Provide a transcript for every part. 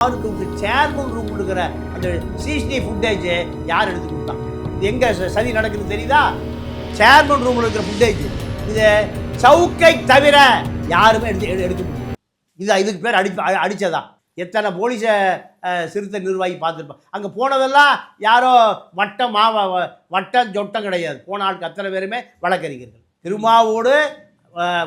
அவருக்கு chairman room இருக்கிற அந்த சிசிடிவி ஃபுட்டேஜ் யார் எடுத்து கொடுத்தான் எங்க சதி நடக்குது தெரியுதா? சேர்மன் ரூம் இருக்கிற ஃபுட்டேஜ் இது சவுக்கை தவிர யாருமே எடுத்து எடு- எடுக்க முடியும் இது இதுக்கு பேர் அடி அடித்ததா எத்தனை போலீஸை சிறுத்தை நிர்வாகி பார்த்துருப்பான் அங்கே போனதெல்லாம் யாரோ வட்டம் மாவ வட்டம் ஜொட்டம் கிடையாது. போன ஆளுக்கு அத்தனை பேருமே வழக்கறிஞர்கள். திருமாவோடு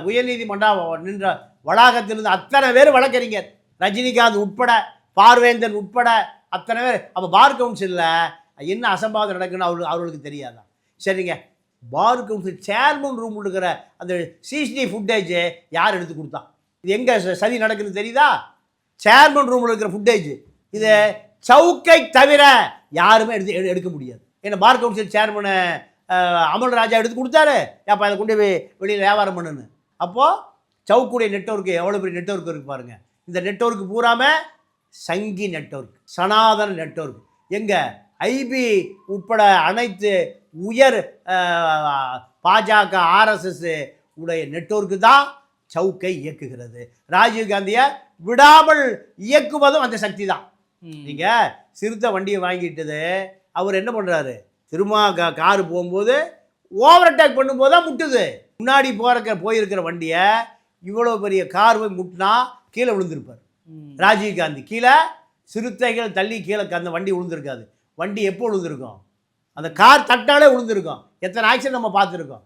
உயர்நீதிமன்றம் நின்ற வளாகத்திலிருந்து அத்தனை பேர் வழக்கறிஞர். ரஜினிகாந்த் உட்பட பார்வேந்தன் உட்பட அத்தனை பேர். அப்போ பார் கவுன்சிலில் என்ன அசம்பாவிதம் நடக்குன்னு அவரு அவர்களுக்கு தெரியாதா? சரிங்க. பார் கவுன்சில் சேர்மன் ரூம் இருக்கிற அந்த சிசிடிவி ஃபுட்டேஜ் யார் எடுத்து கொடுத்தா? இது எங்கே சதி நடக்குதுன்னு தெரியுதா? சேர்மன் ரூமில் இருக்கிற ஃபுட்டேஜ் இது சவுக்கை தவிர யாருமே எடுத்து எடு- எடுக்க முடியாது. ஏன்னா பார் கவுன்சில் சேர்மனை அமல் ராஜா எடுத்து கொடுத்தாரு. ஏப்பா அதை கொண்டு போய் வெளியில் வியாபாரம் பண்ணுன்னு. அப்போது சவுக்குடைய நெட்வொர்க்கு எவ்வளோ பெரிய நெட்வொர்க் இருக்கு பாருங்கள் இந்த நெட்ஒர்க்கு பூராமல் சங்கி நெட்வொர்க் சனாதன நெட்வொர்க். எங்க? ஐபி உட்பட அனைத்து உயர் பாஜக ஆர்எஸ்எஸ் உடைய நெட்வொர்க்கு தான் சவுக்கை இயக்குகிறது. ராஜீவ் காந்தியை விடாமல் இயக்குவதும் அந்த சக்தி தான். நீங்க சிறுத்தை வண்டியை வாங்கிட்டது அவர் என்ன பண்றாரு? திருமா கா காரு போகும்போது ஓவர் அட்டாக் பண்ணும்போது தான் முட்டுது. முன்னாடி போறக்க போயிருக்கிற வண்டியை இவ்வளோ பெரிய கார் போய் முட்டினா கீழே விழுந்திருப்பார். ராஜீவ் காந்தி கீழே சிறுத்தைகள் தள்ளி கீழே அந்த வண்டி விழுந்திருக்காது வண்டி எப்போ விழுந்திருக்கும் அந்த கார் தட்டாலே விழுந்திருக்கும் எத்தனை ஆக்சிடென்ட் நம்ம பார்த்துருக்கோம்.